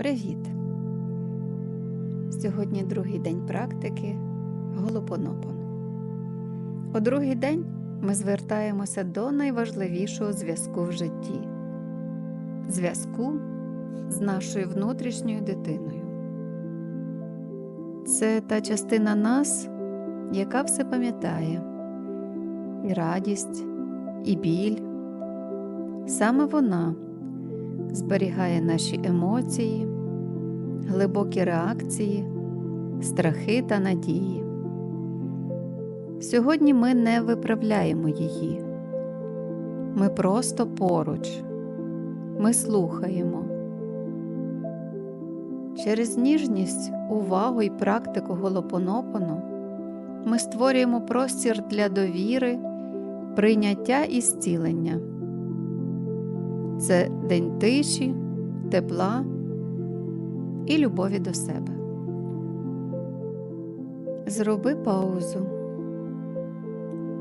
Привіт! Сьогодні другий день практики Голопонопон. У другий день ми звертаємося до найважливішого зв'язку в житті зв'язку з нашою внутрішньою дитиною. Це та частина нас, яка все пам'ятає, і радість, і біль. Саме вона зберігає наші емоції, глибокі реакції, страхи та надії. Сьогодні ми не виправляємо її. Ми просто поруч, ми слухаємо. Через ніжність, увагу і практику голопонопону ми створюємо простір для довіри, прийняття і зцілення. Це день тиші, тепла і любові до себе. Зроби паузу,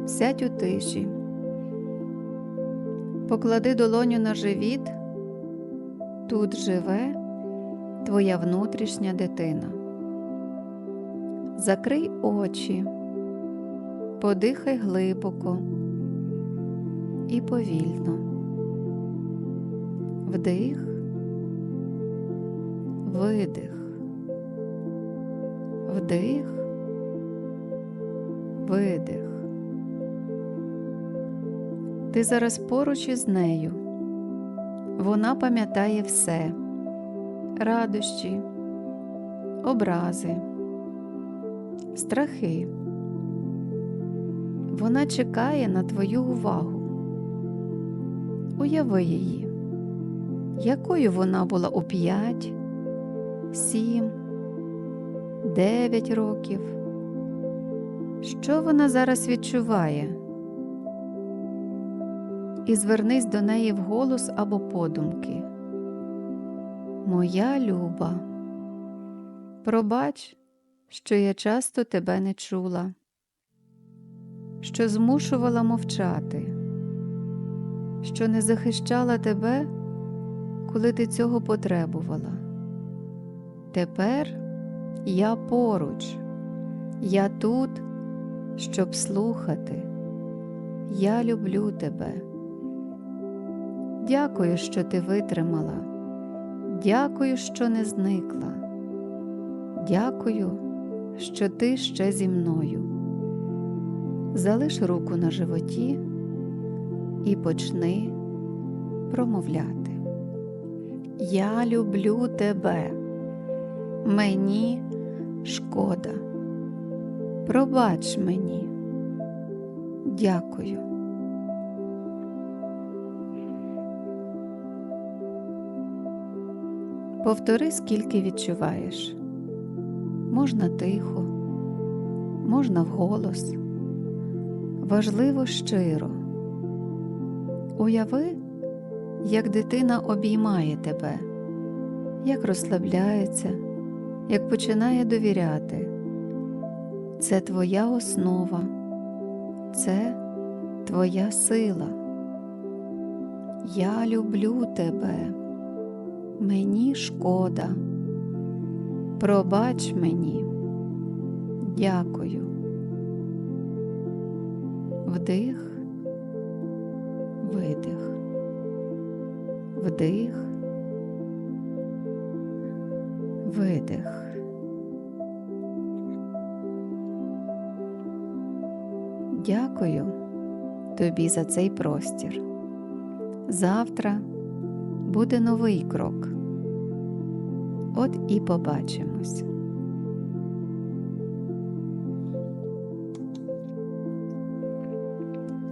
сядь у тиші, поклади долоню на живіт, тут живе твоя внутрішня дитина. Закрий очі, подихай глибоко і повільно. Вдих, видих, вдих, видих. Ти зараз поруч із нею. Вона пам'ятає все радощі, образи, страхи. Вона чекає на твою увагу. Уяви її якою вона була у 5, 7, 9 років. Що вона зараз відчуває? І звернись до неї вголос або подумки. Моя люба, пробач, що я часто тебе не чула, що змушувала мовчати, що не захищала тебе коли ти цього потребувала. Тепер я поруч, я тут, щоб слухати. Я люблю тебе. Дякую, що ти витримала. Дякую, що не зникла. Дякую, що ти ще зі мною. Залиш руку на животі і почни промовляти. Я люблю тебе. Мені шкода. Пробач мені. Дякую. Повтори, скільки відчуваєш. Можна тихо, можна вголос. Важливо щиро. Уяви, як дитина обіймає тебе, як розслабляється, як починає довіряти. Це твоя основа, це твоя сила. Я люблю тебе, мені шкода. Пробач мені, дякую. Вдих, вдих, видих. Дякую тобі за цей простір. Завтра буде новий крок. От і побачимось.